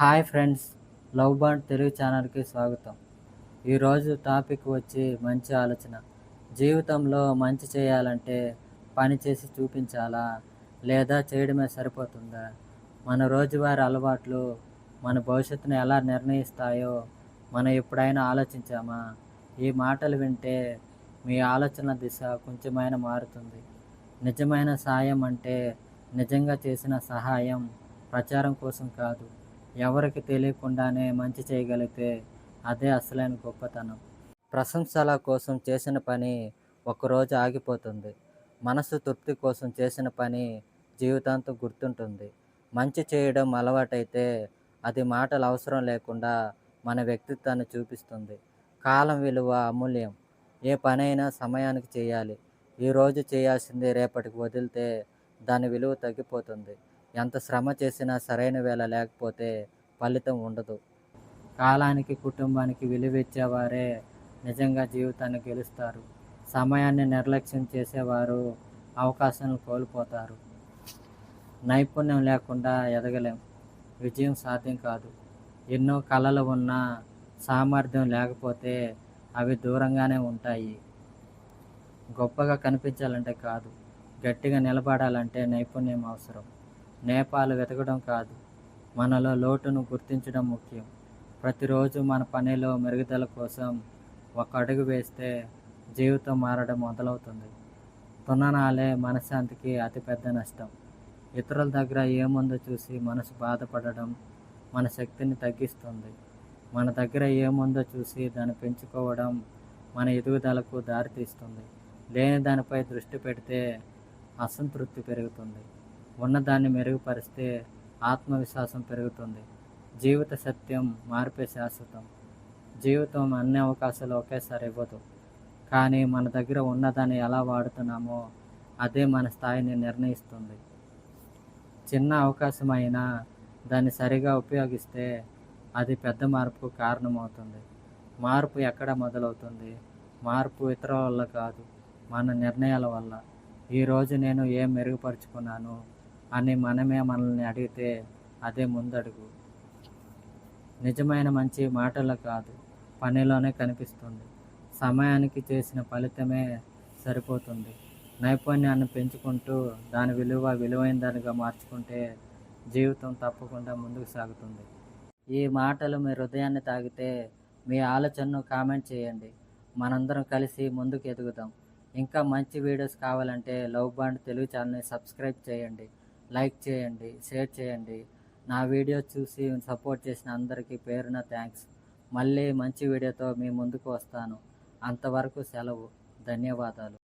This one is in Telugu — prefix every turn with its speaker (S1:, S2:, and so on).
S1: Hi friends love bond Telugu ఛానల్కి స్వాగతం. ఈరోజు టాపిక్ వచ్చి మంచి ఆలోచన. జీవితంలో మంచి చేయాలంటే పని చేసి చూపించాలా? లేదా చేయడమే సరిపోతుందా? మన రోజువారి అలవాట్లు మన భవిష్యత్తును ఎలా నిర్ణయిస్తాయో మనం ఎప్పుడైనా ఆలోచించామా? ఈ మాటలు వింటే మీ ఆలోచన దిశ కొంచెమైనా మారుతుంది. నిజమైన సాయం అంటే నిజంగా చేసిన సహాయం ప్రచారం కోసం కాదు. ఎవరికి తెలియకుండానే మంచి చేయగలిగితే అదే అసలైన గొప్పతనం. ప్రశంసల కోసం చేసిన పని ఒకరోజు ఆగిపోతుంది. మనసు తృప్తి కోసం చేసిన పని జీవితాంతం గుర్తుంటుంది. మంచి చేయడం అలవాటైతే అది మాటలు అవసరం లేకుండా మన వ్యక్తిత్వాన్ని చూపిస్తుంది. కాలం విలువ అమూల్యం. ఏ పనైనా సమయానికి చేయాలి. ఈరోజు చేయాల్సింది రేపటికి వదిలితే దాని విలువ తగ్గిపోతుంది. ఎంత శ్రమ చేసినా సరైన వేళ లేకపోతే ఫలితం ఉండదు. కాలానికి కుటుంబానికి విలువ ఇచ్చేవారే నిజంగా జీవితాన్ని గెలుస్తారు. సమయాన్ని నిర్లక్ష్యం చేసేవారు అవకాశాలను కోల్పోతారు. నైపుణ్యం లేకుండా ఎదగలేం. విజయం సాధ్యం కాదు. ఎన్నో కళలు ఉన్నా సామర్థ్యం లేకపోతే అవి దూరంగానే ఉంటాయి. గొప్పగా కనిపించాలంటే కాదు గట్టిగా నిలబడాలంటే నైపుణ్యం అవసరం. నేపాలు వెతకడం కాదు మనలో లోటును గుర్తించడం ముఖ్యం. ప్రతిరోజు మన పనిలో మెరుగుదల కోసం ఒక అడుగు వేస్తే జీవితం మారడం మొదలవుతుంది. తుననాలే మనశ్శాంతికి అతిపెద్ద నష్టం. ఇతరుల దగ్గర ఏముందో చూసి మనసు బాధపడడం మన శక్తిని తగ్గిస్తుంది. మన దగ్గర ఏముందో చూసి దాన్ని పెంచుకోవడం మన ఎదుగుదలకు దారితీస్తుంది. లేని దానిపై దృష్టి పెడితే అసంతృప్తి పెరుగుతుంది. ఉన్నదాన్ని మెరుగుపరిస్తే ఆత్మవిశ్వాసం పెరుగుతుంది. జీవిత సత్యం మార్పే శాశ్వతం. జీవితం అన్ని అవకాశాలు ఒకేసారి ఇవ్వదు. కానీ మన దగ్గర ఉన్నదాన్ని ఎలా వాడుతున్నామో అదే మన స్థాయిని నిర్ణయిస్తుంది. చిన్న అవకాశం అయినా దాన్ని సరిగా ఉపయోగిస్తే అది పెద్ద మార్పుకు కారణమవుతుంది. మార్పు ఎక్కడ మొదలవుతుంది? మార్పు ఇతరుల వల్ల కాదు మన నిర్ణయాల వల్ల. ఈరోజు నేను ఏం మెరుగుపరుచుకున్నాను? అని మనమే మనల్ని అడిగితే అదే ముందడుగు. నిజమైన మంచి మాటలు కాదు పనిలోనే కనిపిస్తుంది. సమయానికి చేసిన ఫలితమే సరిపోతుంది. నైపుణ్యాన్ని పెంచుకుంటూ దాని విలువ విలువైన దానిగా మార్చుకుంటే జీవితం తప్పకుండా ముందుకు సాగుతుంది. ఈ మాటలు మీ హృదయాన్ని తాగితే మీ ఆలోచనను కామెంట్ చేయండి. మనందరం కలిసి ముందుకు ఎదుగుదాం. ఇంకా మంచి వీడియోస్ కావాలంటే లవ్ బాండ్ తెలుగు ఛానల్ని సబ్స్క్రైబ్ చేయండి. లైక్ చేయండి షేర్ చేయండి. నా వీడియో చూసి సపోర్ట్ చేసిన అందరికీ పేరున థ్యాంక్స్. మళ్ళీ మంచి వీడియోతో మీ ముందుకు వస్తాను. అంతవరకు సెలవు. ధన్యవాదాలు.